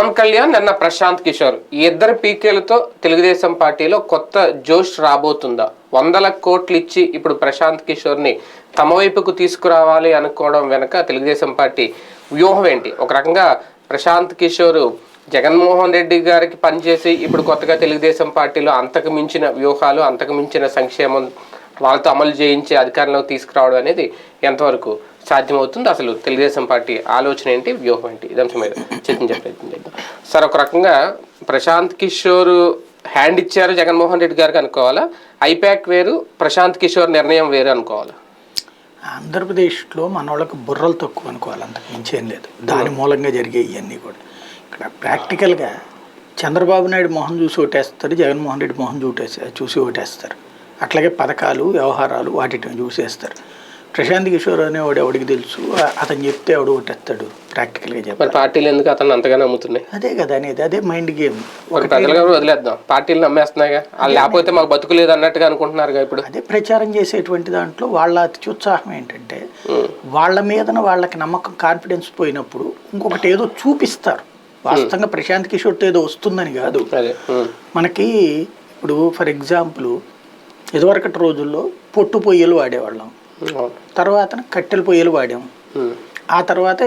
పవన్ కళ్యాణ్ నిన్న ప్రశాంత్ కిషోర్. ఈ ఇద్దరు పీకేలతో తెలుగుదేశం పార్టీలో కొత్త జోష్ రాబోతుందా? వందల కోట్లు ఇచ్చి ఇప్పుడు ప్రశాంత్ కిషోర్ని తమ వైపుకు తీసుకురావాలి అనుకోవడం వెనక తెలుగుదేశం పార్టీ వ్యూహం ఏంటి? ఒక రకంగా ప్రశాంత్ కిషోర్ జగన్మోహన్ రెడ్డి గారికి పనిచేసి ఇప్పుడు కొత్తగా తెలుగుదేశం పార్టీలో అంతకు మించిన వ్యూహాలు అంతకు మించిన సంక్షేమం వాళ్ళతో అమలు చేయించి అధికారంలోకి తీసుకురావడం అనేది ఎంతవరకు సాధ్యమవుతుంది. అసలు తెలుగుదేశం పార్టీ ఆలోచన ఏంటి వ్యూహం ఏంటి? ఇదంశం మీద చర్చించే ప్రయత్నం చేద్దాం. సార్ ఒక రకంగా ప్రశాంత్ కిషోర్ హ్యాండ్ ఇచ్చారు జగన్మోహన్ రెడ్డి గారికి అనుకోవాలా? ఐపాక్ వేరు ప్రశాంత్ కిషోర్ నిర్ణయం వేరు అనుకోవాలా? ఆంధ్రప్రదేశ్లో మన వాళ్ళకి బుర్రలు తక్కువ అనుకోవాలి. అంతకు మించేం లేదు. దాని మూలంగా జరిగే ఇవన్నీ కూడా. ఇక్కడ ప్రాక్టికల్గా చంద్రబాబు నాయుడు మొహం చూసి ఓటేస్తారు జగన్మోహన్ రెడ్డి మొహం చూటేస్తారు చూసి ఓటేస్తారు. అట్లాగే పథకాలు వ్యవహారాలు వాటిని చూసేస్తారు. ప్రశాంత్ కిషోర్ అనేవాడు ఎవడికి తెలుసు? అతను చెప్తే ఎవడు ఓటేస్తాడు ప్రాక్టికల్గా చెప్పాలి. పార్టీలు ఎందుకు అతను అంతగా నమ్ముతున్నాయి? అదే కదా అనేది అదే మైండ్ గేమ్. ఒక ప్రజలుగా వదిలేద్దాం. పార్టీలు నమ్మేస్తున్నాయిగా. వాళ్ళు లేకపోతే మాకు బతుకులేదు అన్నట్టుగా అనుకుంటున్నారుగా ఇప్పుడు. అదే ప్రచారం చేసేటువంటి దాంట్లో వాళ్ళ అత్యుత్సాహం ఏంటంటే వాళ్ళ మీదన వాళ్ళకి నమ్మకం కాన్ఫిడెన్స్ పోయినప్పుడు ఇంకొకటి ఏదో చూపిస్తారు. వాస్తవంగా ప్రశాంత్ కిషోర్తో ఏదో వస్తుందని కాదు. మనకి ఇప్పుడు ఫర్ ఎగ్జాంపుల్ ఇదివరకటి రోజుల్లో పొట్టు పొయ్యలు వాడేవాళ్ళం. తర్వాత కట్టెల పొయ్యలు వాడాం. ఆ తర్వాత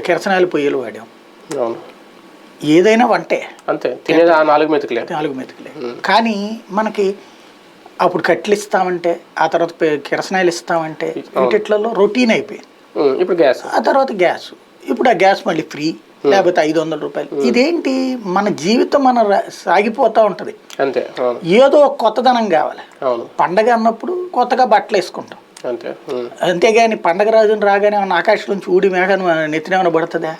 కిరసనాయిల పొయ్యలు వాడాం. ఏదైనా వంటే. అంతే. తినేది ఆ నాలుగు మెతుకులే. నాలుగు మెతుకులే. కానీ మనకి అప్పుడు కట్టెలు ఇస్తామంటే ఆ తర్వాత కిరసనాయిలు ఇస్తామంటే వీటిట్లలో రొటీన్ అయిపోయింది. ఇప్పుడు గ్యాస్. ఆ తర్వాత గ్యాస్. ఇప్పుడు ఆ గ్యాస్ మళ్ళీ ఫ్రీ లేకపోతే ఐదు వందల రూపాయలు. ఇదేంటి? మన జీవితం మన సాగిపోతూ ఉంటుంది. అంతే. ఏదో కొత్తదనం కావాలి. పండగ అన్నప్పుడు కొత్తగా బట్టలు వేసుకుంటాం అంతే. అంతేగాని పండగ రోజున రాగానే మన ఆకాశం నుంచి ఊడి మేఘాన్ని నెత్తినేమైనా పడుతుందా?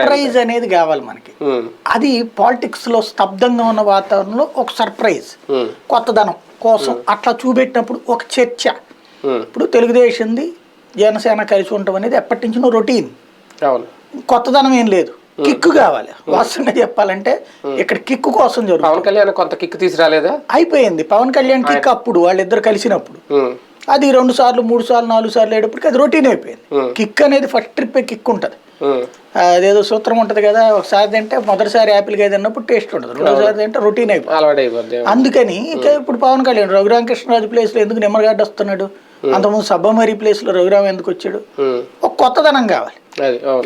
సర్ప్రైజ్ అనేది కావాలి మనకి. అది పాలిటిక్స్లో స్తబ్దంగా ఉన్న వాతావరణంలో ఒక సర్ప్రైజ్ కొత్తదనం కోసం అట్లా చూపెట్టినప్పుడు ఒక చర్చ. ఇప్పుడు తెలుగుదేశంది జనసేన కలిసి ఉండటం అనేది ఎప్పటి నుంచో రొటీన్ కొత్తదనం ఏం లేదు. కిక్కు కావాలి. వాస్తవంగా చెప్పాలంటే ఇక్కడ కిక్కు కోసం జరుగుతుంది. పవన్ కళ్యాణ్ కొంత కిక్ తీసుకురాలేదా? అయిపోయింది. పవన్ కళ్యాణ్ కిక్ అప్పుడు వాళ్ళిద్దరు కలిసినప్పుడు. అది రెండు సార్లు మూడు సార్లు నాలుగు సార్లు వేయటప్పటికి అది రొటీన్ అయిపోయింది. కిక్ అనేది ఫస్ట్ ట్రిప్ కిక్ ఉంటుంది. అదేదో సూత్రం ఉంటుంది కదా ఒకసారి తింటే మొదటిసారి యాపిల్ కాయ తిన్నప్పుడు టేస్ట్ ఉంటుంది. రెండోసారి తింటే రొటీన్ అయిపోతుంది. అయిపోద్ది అందుకని ఇక ఇప్పుడు పవన్ కళ్యాణ్ రఘురామకృష్ణరాజు ప్లేస్లో ఎందుకు నిమ్మగడ్డ వస్తున్నాడు? అంతకుముందు సబ్బమరి ప్లేస్లో రఘురామ్ ఎందుకు వచ్చాడు? ఒక కొత్తదనం కావాలి.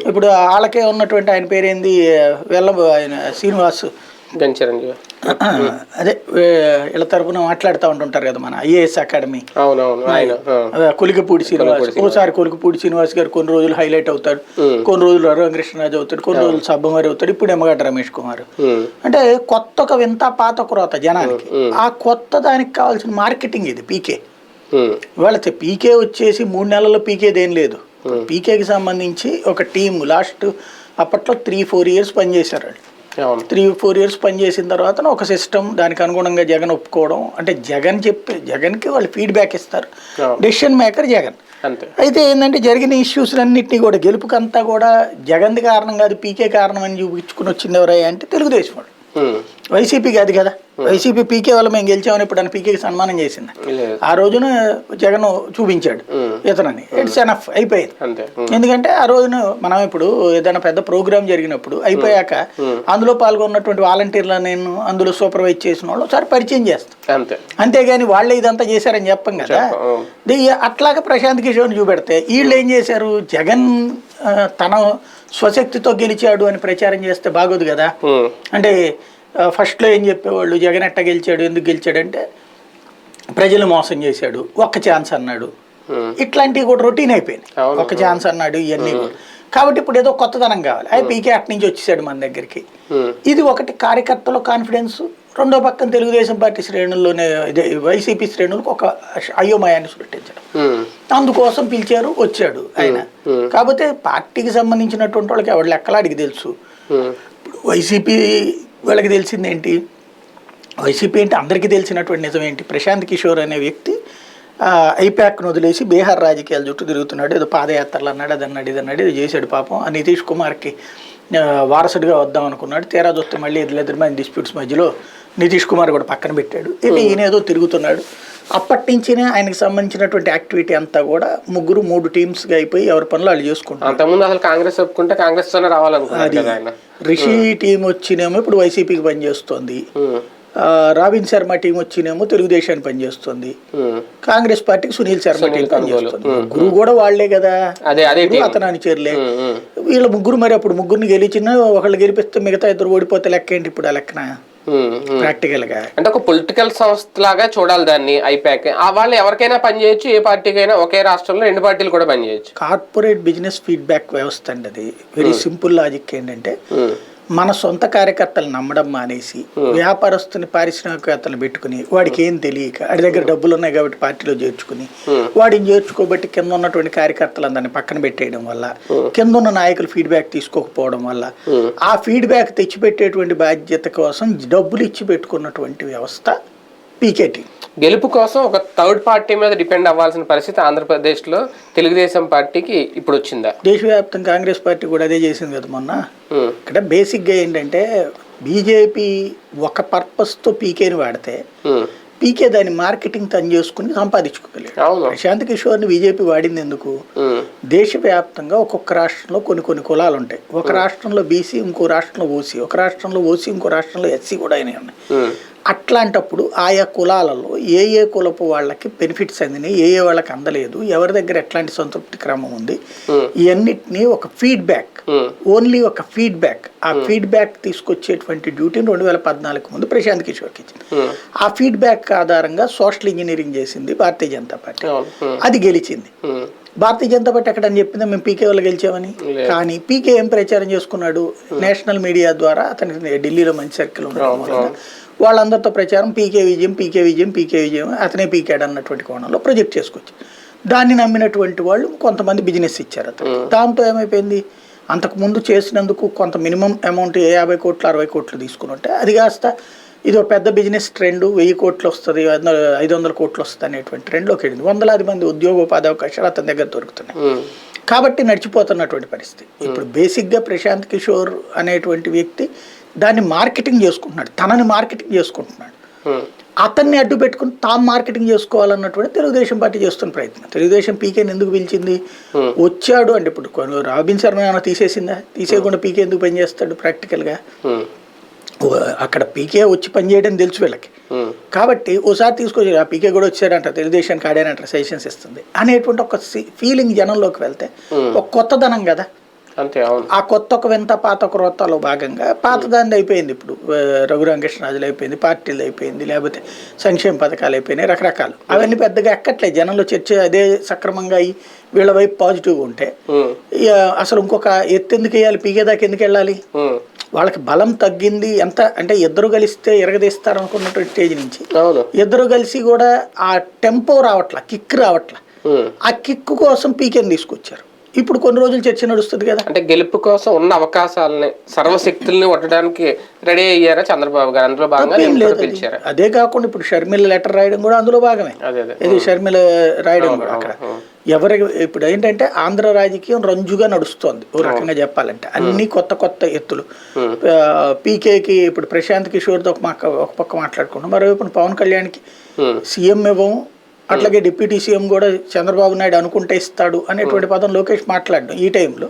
ఇప్పుడు వాళ్ళకే ఉన్నటువంటి ఆయన పేరేంది? వెళ్ళ ఆయన శ్రీనివాస్. అదే వీళ్ళ తరపున మాట్లాడుతూ ఉంటుంటారు కదా మన ఐఏఎస్ అకాడమీ. అవును అవును ఆయన ఆ, అదే కొలికపూడి శ్రీనివాస్. ఓసారి కొలికపూడి శ్రీనివాస్ గారు కొన్ని రోజులు హైలైట్ అవుతాడు. కొన్ని రోజులు రఘురామకృష్ణరాజు అవుతాడు. కొన్ని రోజులు సబ్బమరి అవుతాడు. ఇప్పుడు ఎమ్మగడ్డ రమేష్ కుమార్. అంటే కొత్త ఒక వింత పాత ఒక రోత జనానికి ఆ కొత్త దానికి కావాల్సిన మార్కెటింగ్ ఇది పీకే. ఇవాళ పీకే వచ్చేసి మూడు నెలల్లో పీకేది లేదు. పీకేకి సంబంధించి ఒక టీం లాస్ట్ అప్పట్లో త్రీ ఫోర్ ఇయర్స్ పనిచేశారు వాళ్ళు. త్రీ ఫోర్ ఇయర్స్ పనిచేసిన తర్వాత ఒక సిస్టమ్ దానికి అనుగుణంగా జగన్ ఒప్పుకోవడం. అంటే జగన్ చెప్పి జగన్కి వాళ్ళు ఫీడ్బ్యాక్ ఇస్తారు. Decision maker Jagan. అయితే ఏంటంటే జరిగిన ఇష్యూస్ అన్నింటినీ కూడా గెలుపుకంతా కూడా జగన్ది కారణం కాదు పీకే కారణం అని చూపించుకుని వచ్చింది ఎవరయ్యా అంటే తెలుగుదేశం వాళ్ళు. వైసీపీ కాదు కదా. వైసీపీ పీకే వల్ల మేము గెలిచామని ఇప్పుడు అని పీకేకి సన్మానం చేసింది. ఆ రోజున జగన్ చూపించాడు ఇతనని ఇట్స్ ఎనఫ్ అయిపోయింది. ఉమ్, ఎందుకంటే ఆ రోజున మనం ఇప్పుడు ఏదైనా పెద్ద ప్రోగ్రామ్ జరిగినప్పుడు అయిపోయాక అందులో పాల్గొన్నటువంటి వాలంటీర్లను నేను అందులో సూపర్వైజ్ చేసిన వాళ్ళు ఒకసారి పరిచయం చేస్తాం. అంతే. అంతేగాని వాళ్ళే ఇదంతా చేశారని చెప్పం కదా. అట్లాగే ప్రశాంత్ కిషోర్ని చూపెడితే వీళ్ళు ఏం చేశారు? జగన్ తన స్వశక్తితో గెలిచాడు అని ప్రచారం చేస్తే బాగోదు కదా. అంటే ఫస్ట్లో ఏం చెప్పేవాళ్ళు? జగన్ ఎట్ట గెలిచాడు? ఎందుకు గెలిచాడంటే ప్రజలు మోసం చేశాడు. ఒక్క ఛాన్స్ అన్నాడు. ఇట్లాంటివి కూడా రొటీన్ అయిపోయింది. ఒక ఛాన్స్ అన్నాడు ఇవన్నీ కూడా. కాబట్టి ఇప్పుడు ఏదో కొత్తదనం కావాలి. అవి పీకే అటు నుంచి వచ్చేసాడు మన దగ్గరికి. ఇది ఒకటి కార్యకర్తల కాన్ఫిడెన్స్ రెండో పక్కన తెలుగుదేశం పార్టీ శ్రేణుల్లోనే వైసీపీ శ్రేణులకు ఒక అయోమయాన్ని సృష్టించడం. అందుకోసం పిలిచారు వచ్చాడు ఆయన. కాకపోతే పార్టీకి సంబంధించినటువంటి వాళ్ళకి ఎవరి లెక్కలాడికి తెలుసు. వైసీపీ వాళ్ళకి తెలిసింది ఏంటి వైసీపీ అంటే అందరికీ తెలిసినటువంటి నిజం ఏంటి? ప్రశాంత్ కిషోర్ అనే వ్యక్తి ఆ, ఐపాక్ను వదిలేసి బీహార్ రాజకీయాల చుట్టూ తిరుగుతున్నాడు. ఏదో పాదయాత్రలు అన్నాడు అది అన్నాడు ఇది అన్నాడు ఇది చేశాడు పాపం. ఆ నితీష్ కుమార్కి వారసుడిగా వద్దాం అనుకున్నాడు. తీరా చూస్తే మళ్ళీ ఇద్దరు మంది డిస్ప్యూట్స్ మధ్యలో నితీష్ కుమార్ కూడా పక్కన పెట్టాడు. ఇక ఈయన ఏదో తిరుగుతున్నాడు. అప్పటి నుంచినే ఆయనకి సంబంధించినటువంటి యాక్టివిటీ అంతా కూడా ముగ్గురు మూడు టీమ్స్గా అయిపోయి ఎవరి పనులు వాళ్ళు చేసుకుంటారు అంతకుముందు అసలు కాంగ్రెస్ ఒప్పుకుంటే కాంగ్రెస్ తోనే రావాలనుకున్నారు రిషి టీం వచ్చినేమో ఇప్పుడు వైసీపీకి పనిచేస్తోంది. రాబిన్ శర్మ టీం వచ్చినేమో తెలుగుదేశానికి పనిచేస్తుంది. కాంగ్రెస్ పార్టీకి సునీల్ శర్మ టీం. పనిచేస్తుంది. ముగ్గురు కూడా వాళ్ళే కదా. అతనాన్ని చేరలే. వీళ్ళ ముగ్గురు మరి అప్పుడు ముగ్గురిని గెలిచినా ఒకళ్ళు గెలిపిస్తే మిగతా ఇద్దరు ఓడిపోతే లెక్క ఏంటి ఇప్పుడు ఆ లెక్కన. ప్రాక్టికల్గా అంటే ఒక పొలిటికల్ సంస్థ లాగా చూడాలి దాన్ని ఐపాక్. ఆ వాళ్ళు ఎవరికైనా పనిచేయచ్చు ఏ పార్టీకైనా ఒకే రాష్ట్రంలో రెండు పార్టీలు కూడా పనిచేయచ్చు. కార్పొరేట్ బిజినెస్ ఫీడ్బ్యాక్ వ్యవస్థ అండి అది. వెరీ సింపుల్ లాజిక్ ఏంటంటే ఉమ్, మన సొంత కార్యకర్తలు నమ్మడం మానేసి వ్యాపారస్తుని పారిశ్రామికవేత్తలు పెట్టుకుని వాడికి ఏం తెలియక వాడి దగ్గర డబ్బులు ఉన్నాయి కాబట్టి పార్టీలో చేర్చుకుని వాడిని చేర్చుకోబట్టి కింద ఉన్నటువంటి కార్యకర్తలందరినీ పక్కన పెట్టేయడం వల్ల కింద ఉన్న నాయకులు ఫీడ్బ్యాక్ తీసుకోకపోవడం వల్ల ఆ. ఫీడ్బ్యాక్ తెచ్చిపెట్టేటువంటి బాధ్యత కోసం డబ్బులు ఇచ్చి పెట్టుకున్నటువంటి వ్యవస్థ పీకేటీ. గెలుపు కోసం ఒక థర్డ్ పార్టీ మీద డిపెండ్ అవ్వాల్సిన పరిస్థితి ఆంధ్రప్రదేశ్లో తెలుగుదేశం పార్టీకి ఇప్పుడు వచ్చిందా? దేశవ్యాప్తంగా కాంగ్రెస్ పార్టీ కూడా అదే చేసింది కదా మొన్న. ఇక్కడ బేసిక్గా ఏంటంటే బీజేపీ ఒక పర్పస్తో పీకేని వాడితే పీకే దాని మార్కెటింగ్ తను చేసుకుని సంపాదించుకోగలిగాడు. ప్రశాంత్ కిషోర్ని బీజేపీ వాడింది ఎందుకు? దేశవ్యాప్తంగా ఒక్కొక్క రాష్ట్రంలో కొన్ని కొన్ని కులాలు ఉంటాయి. ఒక రాష్ట్రంలో బీసీ ఇంకో రాష్ట్రంలో ఓసీ. ఒక రాష్ట్రంలో ఓసీ ఇంకో రాష్ట్రంలో ఎస్సీ కూడా అయినాయి ఉన్నాయి. అట్లాంటప్పుడు ఆయా కులాలలో ఏ ఏ కులపు వాళ్ళకి బెనిఫిట్స్ అందినాయి ఏ ఏ వాళ్ళకి అందలేదు ఎవరి దగ్గర ఎట్లాంటి సంతృప్తి క్రమం ఉంది ఇవన్నిటిని ఒక ఫీడ్బ్యాక్ ఓన్లీ ఒక ఫీడ్బ్యాక్ ఆ ఫీడ్బ్యాక్ తీసుకొచ్చేటువంటి డ్యూటీని రెండు వేల పద్నాలుగు ముందు ప్రశాంత్ కిషోర్కి ఇచ్చింది. ఆ ఫీడ్బ్యాక్ ఆధారంగా సోషల్ ఇంజనీరింగ్ చేసింది భారతీయ జనతా పార్టీ. అది గెలిచింది. భారతీయ జనతా పార్టీ అక్కడ అని చెప్పిందా? మేము పీకే వాళ్ళు గెలిచామని. కానీ పీకే ఏం ప్రచారం చేసుకున్నాడు? నేషనల్ మీడియా ద్వారా అతనికి ఢిల్లీలో మంచి సర్కిల్ ఉండడం వాళ్ళందరితో ప్రచారం పీకే విజయం పీకే విజయం పీకే విజయం అతనే పీకాడు అన్నటువంటి కోణంలో ప్రొజెక్ట్ చేసుకోవచ్చు దాన్ని నమ్మినటువంటి వాళ్ళు కొంతమంది బిజినెస్ ఇచ్చారు అతను. దాంతో ఏమైపోయింది? అంతకు ముందు చేసినందుకు కొంత మినిమం అమౌంట్ ఏ యాభై కోట్లు అరవై కోట్లు తీసుకుని ఉంటే అది కాస్త ఇది ఒక పెద్ద బిజినెస్ ట్రెండ్ వెయ్యి కోట్లు వస్తుంది ఐదు వందల కోట్లు వస్తుంది అనేటువంటి ట్రెండ్లోకి వెళ్ళింది. వందలాది మంది ఉద్యోగోపాధి అవకాశాలు అతని దగ్గర దొరుకుతున్నాయి. కాబట్టి నడిచిపోతున్నటువంటి పరిస్థితి. ఇప్పుడు బేసిక్గా ప్రశాంత్ కిషోర్ అనేటువంటి వ్యక్తి దాన్ని మార్కెటింగ్ చేసుకుంటున్నాడు. తనని మార్కెటింగ్ చేసుకుంటున్నాడు. అతన్ని అడ్డు పెట్టుకుని తాము మార్కెటింగ్ చేసుకోవాలన్నటువంటి తెలుగుదేశం పార్టీ చేస్తున్న ప్రయత్నం. తెలుగుదేశం పీకేని ఎందుకు పిలిచింది? వచ్చాడు అంటే ఇప్పుడు రాబిన్ శర్మ ఏమైనా తీసేసిందా? తీసేయకుండా పీకే ఎందుకు పనిచేస్తాడు ప్రాక్టికల్గా అక్కడ పీకే వచ్చి పనిచేయడం తెలుసు వీళ్ళకి. కాబట్టి ఓసారి తీసుకొచ్చి ఆ పీకే కూడా వచ్చాడంట తెలుగుదేశానికి ఆడానంట సజెషన్స్ ఇస్తుంది. అనేటువంటి ఒక ఫీలింగ్ జనంలోకి వెళ్తే ఒక కొత్తదనం కదా? అంతే అవును. ఆ కొత్త ఒక వింత పాత ఒక రొత్తలో భాగంగా పాతదాన్ని అయిపోయింది ఇప్పుడు రఘురామకృష్ణరాజులు అయిపోయింది పార్టీలు అయిపోయింది లేకపోతే సంక్షేమ పథకాలు అయిపోయినాయి రకరకాలు. అవన్నీ పెద్దగా ఎక్కట్లేదు. జనంలో చర్చ అదే సక్రమంగా అయ్యి వీళ్ళ వైపు పాజిటివ్గా ఉంటే అసలు ఇంకొక ఎత్తు ఎందుకు వేయాలి? పీకే దాకా ఎందుకు వెళ్ళాలి? వాళ్ళకి బలం తగ్గింది ఎంత? అంటే ఇద్దరు కలిస్తే ఎరగదీస్తారు అనుకున్నటువంటి స్టేజ్ నుంచి ఇద్దరు కలిసి కూడా ఆ టెంపో రావట్లా కిక్ రావట్లా. ఆ కిక్ కోసం పీకేని తీసుకొచ్చారు. ఇప్పుడు కొన్ని రోజులు చర్చ నడుస్తుంది కదా. అంటే గెలుపు కోసం ఉన్న అవకాశాలని సర్వశక్తుల్ని కొట్టడానికి రెడీ అయ్యారా చంద్రబాబు గారు? అందులో భాగంగా అది. కాకుండా ఇప్పుడు షర్మిల లెటర్ రాయడం కూడా అందులో భాగమే. ఇది షర్మిల రాయడం కూడా అక్కడ. ఎవరి ఇప్పుడు ఏంటంటే ఆంధ్ర రాజకీయం రంజుగా నడుస్తోంది. ఓ రకంగా చెప్పాలంటే. అన్ని కొత్త కొత్త ఎత్తులు. పీకేకి ఇప్పుడు ప్రశాంత్ కిషోర్తో ఒక పక్క ఒక పక్క మాట్లాడుకుంటాం మరోవైపు పవన్ కళ్యాణ్కి సీఎం ఇవ్వము అట్లాగే డిప్యూటీ సీఎం కూడా చంద్రబాబు నాయుడు అనుకుంటే ఇస్తాడు అనేటువంటి పదం లోకేష్ మాట్లాడడం ఈ టైంలో.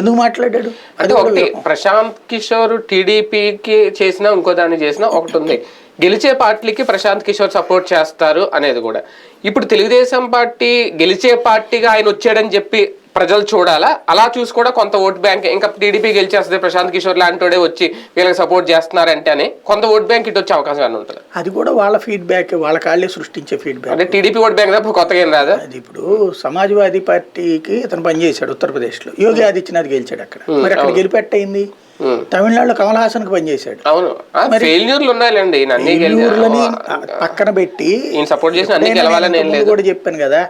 ఎందుకు మాట్లాడాడు? అంటే ఒకటి ప్రశాంత్ కిషోర్ టీడీపీకి చేసిన ఇంకో దాన్ని చేసిన ఒకటి ఉంది. గెలిచే పార్టీలకి ప్రశాంత్ కిషోర్ సపోర్ట్ చేస్తారు అనేది కూడా. ఇప్పుడు తెలుగుదేశం పార్టీ గెలిచే పార్టీగా ఆయన వచ్చాడని చెప్పి ప్రజలు చూడాలా? అలా చూసి కూడా కొంత ఓట్ బ్యాంక్ ఇంకా టీడీపీ గెలిచేస్తుంది ప్రశాంత్ కిషోర్ లాంటి వచ్చి వీళ్ళకి సపోర్ట్ చేస్తున్నారంటే అని కొంత ఓట్ బ్యాంక్ ఇటు వచ్చే అవకాశం అని ఉంటుంది? అది కూడా వాళ్ళ ఫీడ్బ్యాక్ వాళ్ళ కాళ్ళే సృష్టించే ఫీడ్బ్యాక్ అంటే టీడీపీ ఓట్ బ్యాంక్ తప్ప కొత్తగా ఏం రాదా? అది ఇప్పుడు సమాజ్వాదీ పార్టీకి ఇతను పనిచేశాడు ఉత్తరప్రదేశ్లో. యోగి ఆదిత్యనాథ్ గెలిచాడు అక్కడ. మరి అక్కడ గెలిపెట్టయింది. తమిళనాడులో కమల్ హాసన్కి పనిచేశాడు అవును. ఫెయిల్యూర్లు ఊర్లని పక్కన పెట్టి సపోర్ట్ చేసిన అన్ని గెలవాలని లేదు. కూడా చెప్పాను కదా.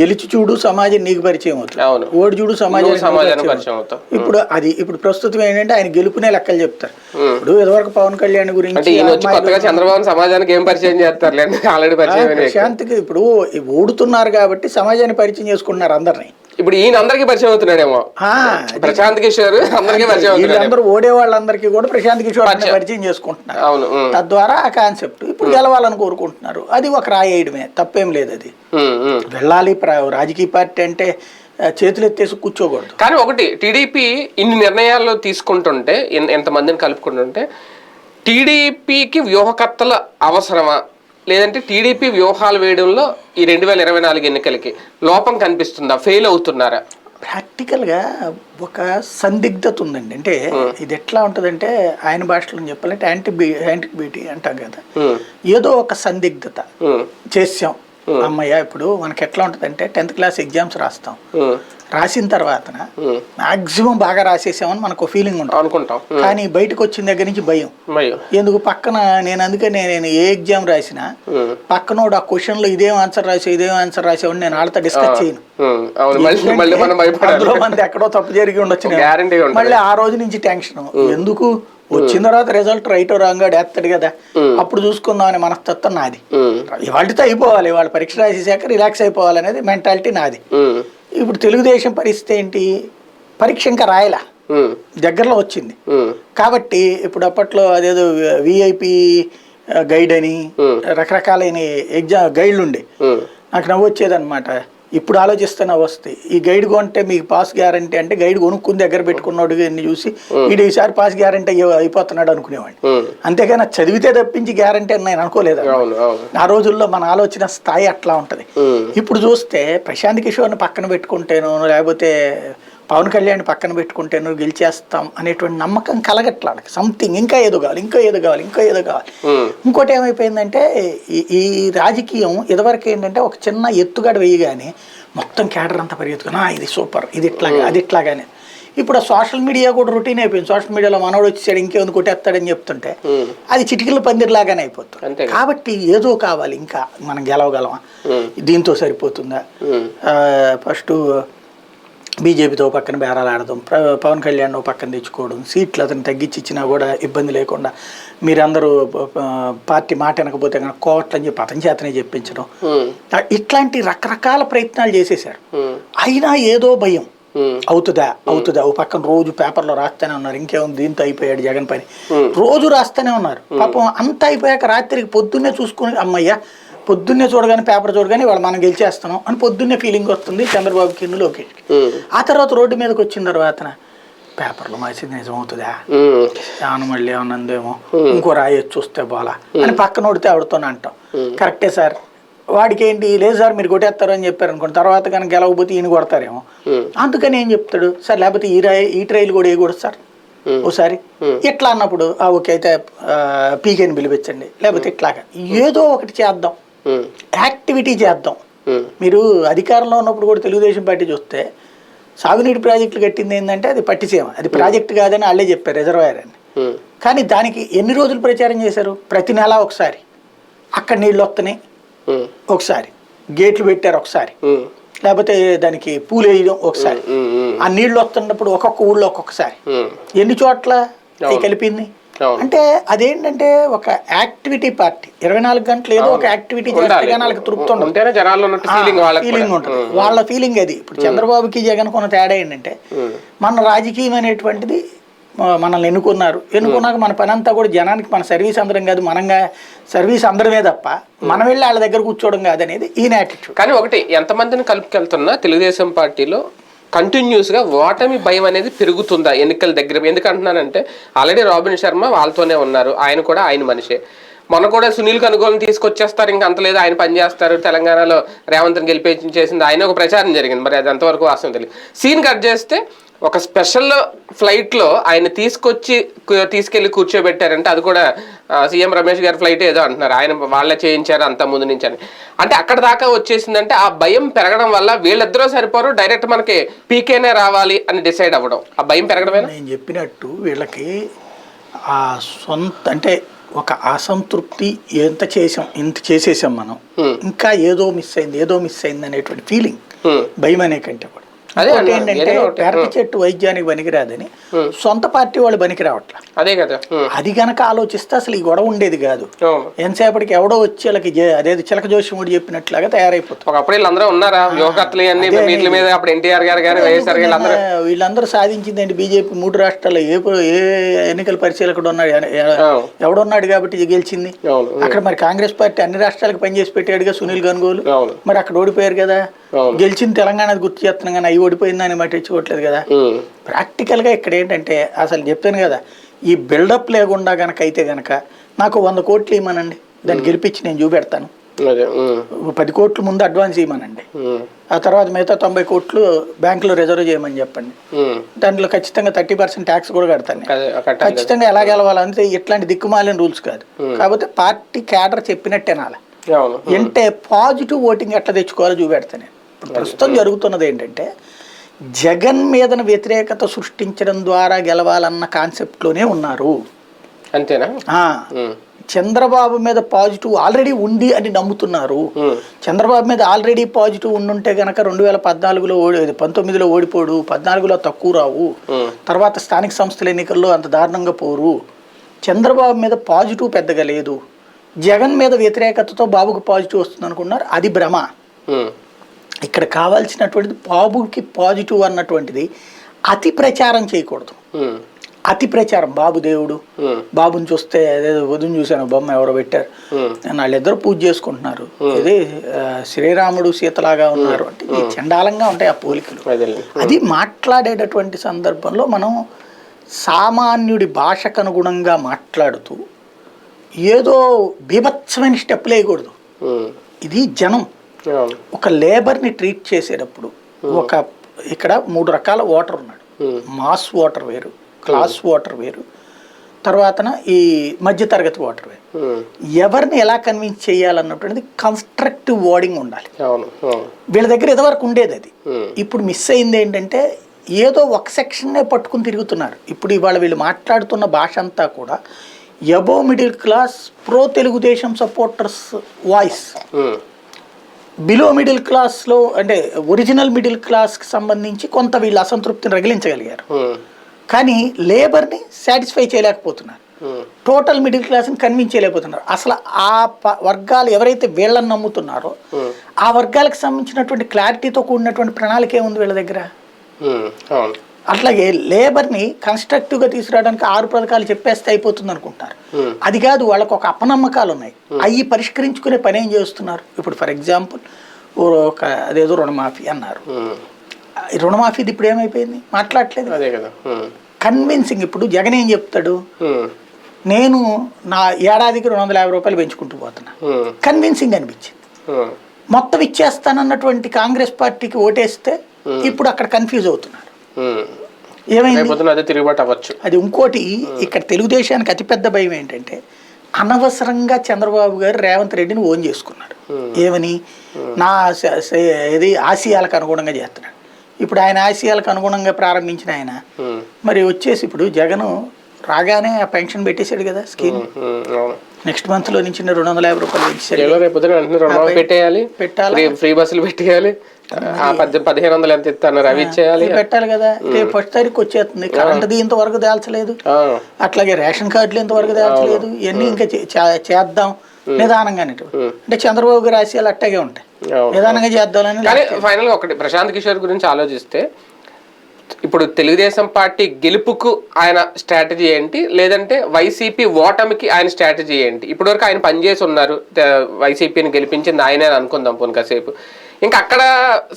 గెలిచి చూడు సమాజం నీకు పరిచయం అవుతుంది. ఓడి చూడు సమాజం సమాజానికి పరిచయం ఇప్పుడు అది ఇప్పుడు ప్రస్తుతం ఏంటంటే ఆయన గెలుపునే లెక్కలు చెప్తారు. ఇప్పుడు ఇదివరకు పవన్ కళ్యాణ్ గురించి కొత్తగా చంద్రబాబు సమాజానికి ఏం పరిచయం చేస్తారులేండి? ఆల్రెడీ పరిచయం ఇప్పుడు ఓడుతున్నారు కాబట్టి సమాజాన్ని పరిచయం చేసుకుంటున్నారు అందరినీ. ఇప్పుడు ఈయన అందరికీ పరిచయం అవుతున్నాడేమో. ప్రశాంత్ కిషోర్ అందరికీ పరిచయం అవుతున్నాడు. వీళ్ళందరూ ఓడే వాళ్ళందరికీ కూడా ప్రశాంత్ కిషోర్ పరిచయం. చేసుకుంటున్నారు. అవును తద్వారా ఆ కాన్సెప్ట్ ఇప్పుడు గెలవాలని కోరుకుంటున్నారు. అది ఒక రాయేయడమే తప్పేం లేదు అది. వెళ్ళాలి రాజకీయ పార్టీ అంటే చేతులు ఎత్తేసి కూర్చోకూడదు. కానీ ఒకటి టీడీపీ ఇన్ని నిర్ణయాలు తీసుకుంటుంటే ఎంతమందిని కలుపుకుంటుంటే టీడీపీకి వ్యూహకర్తల అవసరమా? లేదంటే టీడీపీ వ్యూహాలు వేయడంలో ఈ రెండు వేల ఇరవై నాలుగు ఎన్నికలకి లోపం కనిపిస్తుందా? ఫెయిల్ అవుతున్నారా? ప్రాక్టికల్గా ఒక సందిగ్ధత ఉందండి. అంటే ఇది ఎట్లా ఉంటుందంటే ఆయన భాషలో చెప్పాలంటే యాంటీ యాంటీబీటీ అంటాం కదా. ఏదో ఒక సందిగ్ధత చేసాం అమ్మయ్య ఇప్పుడు మనకి ఎట్లా ఉంటుందంటే టెన్త్ క్లాస్ ఎగ్జామ్స్ రాస్తాం. రాసిన తర్వాత. మాక్సిమం బాగా రాసేసామని మనకు ఫీలింగ్ ఉంటుంది. అనుకుంటాం. కానీ బయటకు వచ్చిన దగ్గర నుంచి భయం. ఎందుకు పక్కన నేను అందుకనే నేను ఏ ఎగ్జామ్ రాసినా ఉమ్, పక్కనోడు ఆ క్వశ్చన్లో ఇదేం ఆన్సర్ రాసావు ఇదేం ఆన్సర్ రాసావు నేను వాళ్ళతో డిస్కస్ చేయను. అందులో మంది ఎక్కడో తప్పు జరిగి ఉండొచ్చు మళ్ళీ ఆ రోజు నుంచి టెన్షన్ ఎందుకు? వచ్చిన తర్వాత రిజల్ట్ రైట్ రాంగా వేస్తాడు కదా. అప్పుడు చూసుకుందాం అనే మనస్తత్వం నాది. ఇవాళతో అయిపోవాలి. వాళ్ళ పరీక్ష రాసేసాక రిలాక్స్ అయిపోవాలి అనేది మెంటాలిటీ నాది. ఇప్పుడు తెలుగుదేశం పరిస్థితి ఏంటి? పరీక్ష ఇంకా రాయలా? దగ్గరలో వచ్చింది. కాబట్టి ఇప్పుడు అప్పట్లో అదేదో విఐపి గైడ్ అని రకరకాలైన ఎగ్జామ్ గైడ్లు ఉండే. నాకు నవ్వు వచ్చేదన్నమాట ఇప్పుడు ఆలోచిస్తే నవ్వు వస్తాయి ఈ గైడ్ కొంటే మీకు పాస్ గ్యారంటీ అంటే గైడ్ కొనుక్కుని దగ్గర పెట్టుకున్నాడు ఎన్ని చూసి వీడు ఈసారి పాస్ గ్యారంటీ అయిపోతున్నాడు అనుకునేవాడిని. అంతేగాని చదివితే తప్పించి గ్యారంటీ అని నేను అనుకోలేదు ఆ రోజుల్లో మన ఆలోచన స్థాయి అట్లా ఉంటుంది. ఇప్పుడు చూస్తే ప్రశాంత్ కిషోర్ని పక్కన పెట్టుకుంటేను లేకపోతే పవన్ కళ్యాణ్ పక్కన పెట్టుకుంటేను గెలిచేస్తాం అనేటువంటి నమ్మకం కలగట్లా సంథింగ్ ఇంకా ఏదో కావాలి ఇంకా ఏదో కావాలి ఇంకా ఏదో కావాలి ఉమ్, ఇంకోటి ఏమైపోయిందంటే ఈ- ఈ రాజకీయం ఇదివరకు ఏంటంటే ఒక చిన్న ఎత్తుగడ వేయగానే మొత్తం క్యాడర్ అంతా పరిగెత్తుకుని "ఆ, ఇది సూపర్ ఇది ఇట్లాగా అది ఇట్లాగానే. ఇప్పుడు సోషల్ మీడియా కూడా రొటీన్ అయిపోయింది. సోషల్ మీడియాలో మనోడు వచ్చేసాడు ఇంకేముంది కొట్టేస్తాడని చెప్తుంటే ఉమ్, అది చిటికల పందిరిలాగానే అయిపోతుంది. కాబట్టి ఏదో కావాలి ఇంకా మనం గెలవగలమా? దీంతో సరిపోతుందా? ఫస్ట్ బీజేపీతో పక్కన బేరాలు ఆడదాం ప్ర- పవన్ కళ్యాణ్ పక్కన తెచ్చుకోవడం సీట్లు అతను తగ్గించి ఇచ్చినా కూడా ఇబ్బంది లేకుండా మీరందరూ పార్టీ మాట వినకపోతే కనుక కోట్లు అని చెప్పి అతని చేతనే చెప్పించడం. ఇట్లాంటి రకరకాల ప్రయత్నాలు చేసేసారు అయినా ఏదో భయం. అవుతుందా? అవుతుందా? ఓ పక్కన రోజు పేపర్లో రాస్తూనే ఉన్నారు. ఇంకేముంది? దీంతో అయిపోయాడు జగన్ పని. రోజు రాస్తూనే ఉన్నారు. పాపం అంతా అయిపోయాక రాత్రికి పొద్దున్నే చూసుకుని అమ్మయ్య పొద్దున్నే చూడగానే పేపర్ చూడగానే వాళ్ళు మనం గెలిచేస్తున్నాం అని పొద్దున్నే ఫీలింగ్ వస్తుంది చంద్రబాబుకి లోకేష్కి. ఉమ్, ఆ తర్వాత రోడ్డు మీదకి వచ్చిన తర్వాత పేపర్లో మాసింది నిజం అవుతుందా? ఉమ్, ఏమన్నా మళ్ళీ ఏమన్నందేమో ఇంకో రాయి వచ్చి చూస్తే పోలా అని పక్కన కొడితే ఆవిడతోనే అంటాం. కరెక్టే సార్. వాడికి ఏంటి లేదు సార్ మీరు కొట్టేస్తారు అని చెప్పారు అనుకోండి తర్వాత కనుక గెలవకపోతే ఈయన కొడతారేమో. అందుకని ఏం చెప్తాడు? సార్ లేకపోతే ఈ రాయి ఈ ట్రైల్ కూడా వేయకూడదు సార్. ఓసారి. ఇట్లా అన్నప్పుడు? ఆ ఓకే అయితే పీకేని పిలిపించండి. లేకపోతే ఇట్లాగా. ఏదో ఒకటి చేద్దాం. యాక్టివిటీ చేద్దాం. మీరు అధికారంలో ఉన్నప్పుడు కూడా తెలుగుదేశం పార్టీ చూస్తే సాగునీటి ప్రాజెక్టులు కట్టింది ఏంటంటే అది పట్టిసీమ అది ప్రాజెక్ట్ కాదని వాళ్ళే చెప్పారు రిజర్వాయర్ అని. కానీ దానికి ఎన్ని రోజులు ప్రచారం చేశారు? ప్రతి నెల ఒకసారి. అక్కడ నీళ్ళు వస్తున్నాయి. ఒకసారి. గేట్లు పెట్టారు ఒకసారి. లేకపోతే దానికి పూలు వేయడం ఒకసారి. ఆ నీళ్ళు వస్తున్నప్పుడు ఒక్కొక్క ఊళ్ళో ఒక్కొక్కసారి. ఎన్ని చోట్ల. కలిపింది. అంటే అదేంటంటే ఒక యాక్టివిటీ పార్టీ ఇరవై నాలుగు గంటలు ఏదో ఒక యాక్టివిటీ చేస్తే వాళ్ళకి తృప్తి ఫీలింగ్. ఉంటుంది. వాళ్ళ ఫీలింగ్ అది. ఇప్పుడు చంద్రబాబుకి జగన్ కొన్న తేడా ఏంటంటే మన రాజకీయం అనేటువంటిది మనల్ని ఎన్నుకున్నారు. ఎన్నుకున్నాక మన పని అంతా కూడా జనానికి మన సర్వీస్ అందడం కాదు మనంగా సర్వీస్ అందడమే తప్ప మనం వెళ్ళి వాళ్ళ దగ్గర కూర్చోవడం కాదనేది ఈయన యాటిట్యూడ్ కానీ ఒకటి ఎంతమందిని కలుపుకెళ్తున్నా తెలుగుదేశం పార్టీలో కంటిన్యూస్గా ఓటమి భయం అనేది పెరుగుతుందా ఎన్నికల దగ్గర? ఎందుకంటున్నానంటే ఆల్రెడీ రాబిన్ శర్మ వాళ్ళతోనే ఉన్నారు. ఆయన కూడా ఆయన మనిషే. మొన్న కూడా సునీల్ కనుగోలు తీసుకొచ్చేస్తారు. ఇంకా అంత లేదు ఆయన పనిచేస్తారు తెలంగాణలో రేవంత్ని గెలిపించేసింది. ఆయన ఒక ప్రచారం జరిగింది. మరి అది ఎంతవరకు వాస్తవం తెలియదు సీన్ కట్ చేస్తే ఒక స్పెషల్ ఫ్లైట్లో ఆయన తీసుకొచ్చి తీసుకెళ్ళి కూర్చోబెట్టారంటే అది కూడా సీఎం రమేష్ గారి ఫ్లైట్ ఏదో అంటున్నారు. ఆయన వాళ్ళే చేయించారు అంత ముందు నుంచి అని. అంటే అక్కడ దాకా వచ్చేసిందంటే ఆ భయం పెరగడం వల్ల వీళ్ళిద్దరూ సరిపోరు డైరెక్ట్ మనకి పీకేనే రావాలి అని డిసైడ్ అవ్వడం. ఆ భయం పెరగడమేనా? నేను చెప్పినట్టు వీళ్ళకి ఆ సొంత అంటే ఒక అసంతృప్తి ఎంత చేసాం ఇంత చేసేసాం మనం. ఇంకా ఏదో మిస్ అయింది ఏదో మిస్ అయింది అనేటువంటి ఫీలింగ్ భయం అనే కంటే కూడా. అదే ఏంటంటే. పెరటి చెట్టు వైద్యానికి పనికిరాదని సొంత పార్టీ వాళ్ళు పనికి రావట్లా అదే కదా అది గనక ఆలోచిస్తే అసలు ఈ గొడవ ఉండేది కాదు. ఎంతసేపటికి ఎవడో వచ్చి వాళ్ళకి అదేదో చిలక జోషిముడు చెప్పినట్లాగా తయారైపోతుంది ఒకప్పుడు వీళ్ళందరూ ఉన్నారా? యువకర్తలు అన్ని అదే వీటి మీద అప్పుడు ఎన్టీఆర్ గారు వైఎస్ఆర్ వీళ్ళందరూ వీళ్ళందరూ సాధించింది ఏంటి బీజేపీ మూడు రాష్ట్రాల్లో ఏ ఏ ఎన్నికల పరిశీలకుడు ఉన్నాడు. ఎవడున్నాడు కాబట్టి గెలిచింది? అక్కడ మరి కాంగ్రెస్ పార్టీ అన్ని రాష్ట్రాలకు పనిచేసి పెట్టాడుగా సునీల్ గన్గోలు అవును. మరి అక్కడ ఓడిపోయారు కదా. గెలిచిన తెలంగాణ గుర్తు చేస్తున్నాం కానీ అవి ఓడిపోయిందని పట్టించుకోవట్లేదు కదా. ఉమ్, ప్రాక్టికల్గా ఇక్కడ ఏంటంటే అసలు చెప్పాను కదా ఈ బిల్డప్ లేకుండా గనక అయితే గనక నాకు వంద కోట్లు ఇవ్వమనండి. దాన్ని గెలిపించి నేను చూపెడతాను. పది కోట్లు ముందు అడ్వాన్స్ ఇవ్వమనండి. ఆ తర్వాత మిగతా తొంభై కోట్లు బ్యాంకులో రిజర్వ్ చేయమని చెప్పండి. దాంట్లో ఖచ్చితంగా థర్టీ పర్సెంట్ ట్యాక్స్ కూడా కడతాను కదా. ఖచ్చితంగా ఎలా గెలవాలంటే ఇట్లాంటి దిక్కుమాలిన రూల్స్ కాదు. కాకపోతే పార్టీ క్యాడర్ చెప్పినట్టే నాల. అవును. అంటే పాజిటివ్ ఓటింగ్ ఎట్లా తెచ్చుకోవాలో చూపెడతాను ప్రస్తుతం జరుగుతున్నది ఏంటంటే జగన్ మీదన వ్యతిరేకత సృష్టించడం ద్వారా గెలవాలన్న కాన్సెప్ట్లోనే ఉన్నారు. అంతేనా? చంద్రబాబు మీద పాజిటివ్ ఆల్రెడీ ఉంది అని నమ్ముతున్నారు. చంద్రబాబు మీద ఆల్రెడీ పాజిటివ్ ఉండుంటే గనక రెండు వేల పద్నాలుగులో ఓడి పంతొమ్మిదిలో ఓడిపోడు పద్నాలుగులో తక్కువ రావు. తర్వాత స్థానిక సంస్థల ఎన్నికల్లో అంత దారుణంగా పోరు. చంద్రబాబు మీద పాజిటివ్ పెద్దగా లేదు. జగన్ మీద వ్యతిరేకతతో బాబుకు పాజిటివ్ వస్తుంది అనుకున్నారు అది భ్రమ. ఇక్కడ కావాల్సినటువంటిది బాబుకి పాజిటివ్ అన్నటువంటిది అతి ప్రచారం చేయకూడదు. అతి ప్రచారం. బాబు దేవుడు. బాబుని చూస్తే అదేదో వదిన చూశాను బొమ్మ ఎవరో పెట్టారు. వాళ్ళిద్దరు పూజ చేసుకుంటున్నారు. ఇది శ్రీరాముడు సీతలాగా ఉన్నారు. అంటే చండాలంగా ఉంటాయి ఆ పోలికలు. అది మాట్లాడేటటువంటి సందర్భంలో మనం సామాన్యుడి భాషకు అనుగుణంగా మాట్లాడుతూ ఏదో బీభత్సమైన స్టెప్లు వేయకూడదు. ఇది జనం. ఒక లేబర్ని ట్రీట్ చేసేటప్పుడు ఒక ఇక్కడ మూడు రకాల ఓటర్ ఉన్నాడు. మాస్ ఓటర్ వేరు క్లాస్ ఓటర్ వేరు తర్వాతన ఈ మధ్యతరగతి ఓటర్ వేరు. ఎవరిని ఎలా కన్విన్స్ చేయాలన్నటువంటిది కన్స్ట్రక్టివ్ వర్డింగ్ ఉండాలి. వీళ్ళ దగ్గర ఇదివరకు ఉండేది అది. ఇప్పుడు మిస్ అయింది ఏంటంటే ఏదో ఒక సెక్షన్నే పట్టుకుని తిరుగుతున్నారు. ఇప్పుడు ఇవాళ వీళ్ళు మాట్లాడుతున్న భాష అంతా కూడా above middle class pro Telugu Desam supporters voice below middle క్లాస్లో అంటే ఒరిజినల్ మిడిల్ క్లాస్కి సంబంధించి కొంత వీళ్ళు అసంతృప్తిని రగిలించగలిగారు. ఉమ్, కానీ లేబర్ని సాటిస్ఫై చేయలేకపోతున్నారు. టోటల్ మిడిల్ క్లాస్ని కన్విన్స్ చేయలేకపోతున్నారు. అసలు ఆ వర్గాలు ఎవరైతే వీళ్ళని నమ్ముతున్నారో ఉమ్, ఆ వర్గాలకు సంబంధించినటువంటి క్లారిటీతో కూడినటువంటి ప్రణాళిక ఏముంది వీళ్ళ దగ్గర? అవును. అట్లాగే లేబర్ని కన్స్ట్రక్టివ్గా తీసుకురావడానికి ఆరు పథకాలు చెప్పేస్తే అయిపోతుంది అనుకుంటారు Hmm. అది కాదు వాళ్ళకు ఒక అపనమ్మకాలు ఉన్నాయి. అవి పరిష్కరించుకునే పని ఏం చేస్తున్నారు? ఇప్పుడు ఫర్ ఎగ్జాంపుల్ ఒక అదేదో రుణమాఫీ అన్నారు. రుణమాఫీది ఇప్పుడు ఏమైపోయింది? మాట్లాడట్లేదు. అదే కదా. కన్విన్సింగ్ ఇప్పుడు జగన్ ఏం చెప్తాడు? నేను నా ఏడాదికి రెండు వందల యాభై రూపాయలు పెంచుకుంటూ పోతున్నా. కన్విన్సింగ్ అనిపించింది. మొత్తం ఇచ్చేస్తానన్నటువంటి కాంగ్రెస్ పార్టీకి ఓటేస్తే ఇప్పుడు అక్కడ కన్ఫ్యూజ్ అవుతున్నాడు ఉమ్. ఏమైంది? అదే తిరుగుబాటు అవ్వచ్చు. అది ఇంకోటి ఇక్కడ తెలుగుదేశానికి అతిపెద్ద భయం ఏంటంటే అనవసరంగా చంద్రబాబు గారు రేవంత్ రెడ్డిని ఓన్ చేసుకున్నాడు. ఏమని? నా ఇది ఆశయాలకు అనుగుణంగా చేస్తున్నాడు. ఇప్పుడు ఆయన ఆశయాలకు అనుగుణంగా ప్రారంభించిన ఆయన. మరి వచ్చేసి ఇప్పుడు జగన్ రాగానే ఆ పెన్షన్ పెట్టేశాడు కదా స్కీమ్. నెక్స్ట్ మంత్లో నుంచి రెండు వందల యాభై రూపాయలు పెట్టేయాలి. పెట్టాలా? ఫ్రీ బస్సులు పెట్టేయాలి. ఆ పదిహేను వందలు ఎంత ఇస్తున్నారు అవి ఇచ్చేయాలి? పెట్టాలి కదా. రేపు ఫస్ట్ తారీఖు వచ్చేస్తుంది. కరెంట్ది ఇంతవరకు తేల్చలేదు. అట్లాగే రేషన్ కార్డులు ఇంతవరకు తేల్చలేదు. ఇవన్నీ ఇంకా చేద్దాం. నిదానంగానే అంటే చంద్రబాబు గారి ఆశయాలు అట్టాగే ఉంటాయి. నిదానంగా చేద్దామని కానీ ఫైనల్గా ఒకటి ప్రశాంత్ కిషోర్ గురించి ఆలోచిస్తే ఇప్పుడు తెలుగుదేశం పార్టీ గెలుపుకు ఆయన స్ట్రాటజీ ఏంటి? లేదంటే వైసీపీ ఓటమికి ఆయన స్ట్రాటజీ ఏంటి? ఇప్పటివరకు ఆయన పనిచేసి ఉన్నారు. వైసీపీని గెలిపించింది ఆయనే అని అనుకుందాం పోను కాసేపు. ఇంకా అక్కడ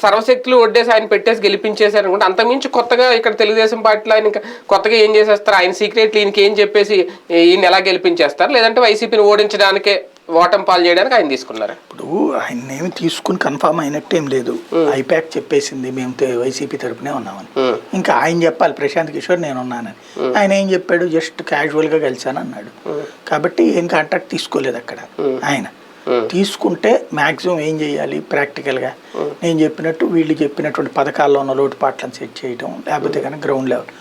సర్వశక్తులు ఒడ్డేసి ఆయన పెట్టేసి గెలిపించేశారు అనుకుంటే అంతకుమించి కొత్తగా ఇక్కడ తెలుగుదేశం పార్టీలో ఆయన ఇంకా కొత్తగా ఏం చేసేస్తారు? ఆయన సీక్రెట్లు ఈయనకి ఏం చెప్పేసి ఈయన ఎలా గెలిపించేస్తారు? లేదంటే వైసీపీని ఓడించడానికే ఓటమి పాలు చేయడానికి ఆయన తీసుకున్నారు? ఇప్పుడు ఆయన ఏమి తీసుకుని కన్ఫామ్ అయినట్టేం లేదు. ఐపాక్ చెప్పేసింది మేము వైసీపీ తరపునే ఉన్నామని. ఇంకా ఆయన చెప్పాలి ప్రశాంత్ కిషోర్ నేను ఉన్నానని ఆయన ఏం చెప్పాడు? జస్ట్ క్యాజువల్గా కలిశాను అన్నాడు కాబట్టి ఏం కాంటాక్ట్ తీసుకోలేదు అక్కడ ఆయన. తీసుకుంటే మ్యాక్సిమం ఏం చేయాలి? ప్రాక్టికల్గా. నేను చెప్పినట్టు వీళ్ళు చెప్పినటువంటి పథకాల్లో ఉన్న లోటుపాట్లను సెట్ చేయడం లేకపోతే కనుక గ్రౌండ్ లెవెల్.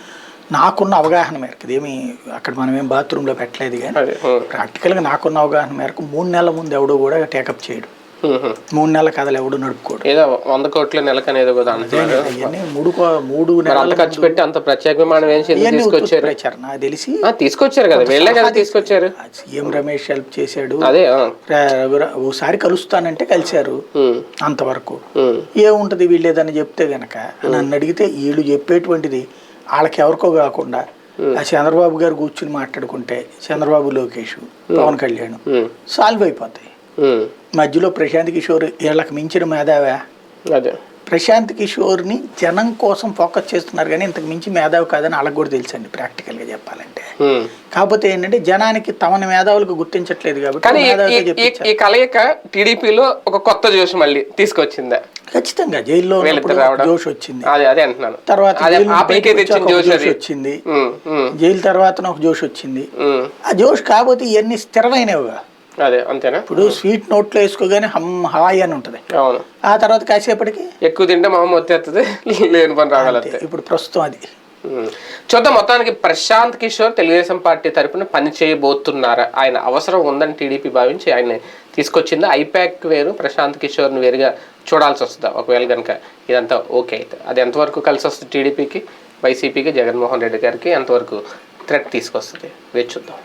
నాకున్న అవగాహన మేరకు ఇదేమి అక్కడ మనం ఏం బాత్రూంలో పెట్టలేదు కానీ ప్రాక్టికల్గా నాకున్న అవగాహన మేరకు మూడు నెలల ముందు ఎవడో కూడా టేకప్ చేయడు. మూడు నెలల కథలు ఎవడు నడుపుకోడు. ఏదో వంద కోట్ల నెలకు అనేది కూడా ఇవన్నీ మూడు మూడు నెలల ఖర్చు పెట్టి అంత ప్రత్యేక విమానం ఏం తీసుకొచ్చారు? నాకు తెలిసి తీసుకొచ్చారు కదా వీళ్ళే కదా తీసుకొచ్చారు. సీఎం రమేష్ హెల్ప్ చేశాడు. అదే ఓసారి కలుస్తానంటే కలిశారు. అంతవరకు. ఏముంటది వీళ్ళు ఏదైనా చెప్తే గనక నన్ను అడిగితే వీళ్ళు చెప్పేటువంటిది వాళ్ళకి ఎవరికో కాకుండా ఆ చంద్రబాబు గారు కూర్చుని మాట్లాడుకుంటే చంద్రబాబు లోకేష్ పవన్ కళ్యాణ్ సాల్వ్ అయిపోతాయి. మధ్యలో ప్రశాంత్ కిషోర్ వీళ్ళకి మించిన మేధావా? అదే. ప్రశాంత్ కిషోర్ని జనం కోసం ఫోకస్ చేస్తున్నారు కానీ ఇంతకు మించి మేధావి కాదని వాళ్ళకి కూడా తెలుసండి ప్రాక్టికల్గా చెప్పాలంటే. కాకపోతే ఏంటంటే జనానికి తమని మేధావులకు గుర్తించట్లేదు కాబట్టి ఈ- కలయిక టీడీపీలో ఒక కొత్త జోష్ మళ్ళీ తీసుకొచ్చిందా. ఖచ్చితంగా జైల్లో. జోష్ వచ్చింది. తర్వాత జోష్ వచ్చింది. జైలు తర్వాత ఒక జోష్ వచ్చింది. ఆ జోష్ కాకపోతే ఇవన్నీ స్థిరమైనవిగా. అదే అంతేనా? ఇప్పుడు స్వీట్ నోట్లో వేసుకోగానే హమ్ హాయ్ అని ఉంటుంది. అవును. ఆ తర్వాత కాసేపటికి ఎక్కువ తింటే మొహం వచ్చేస్తుంది లేని పని రాగలుగుతాయి ఇప్పుడు ప్రస్తుతం అది. చూద్దాం మొత్తానికి ప్రశాంత్ కిషోర్ తెలుగుదేశం పార్టీ తరపున పని చేయబోతున్నారా? ఆయన అవసరం ఉందని టీడీపీ భావించి ఆయన తీసుకొచ్చింది ఐపాక్ వేరు ప్రశాంత్ కిషోర్ని వేరుగా చూడాల్సి వస్తుందా? ఒకవేళ కనుక ఇదంతా ఓకే అయితే. అది ఎంతవరకు కలిసి వస్తుంది టీడీపీకి వైసీపీకి జగన్మోహన్ రెడ్డి గారికి ఎంతవరకు థ్రెట్ తీసుకొస్తుంది? వేచి చూద్దాం.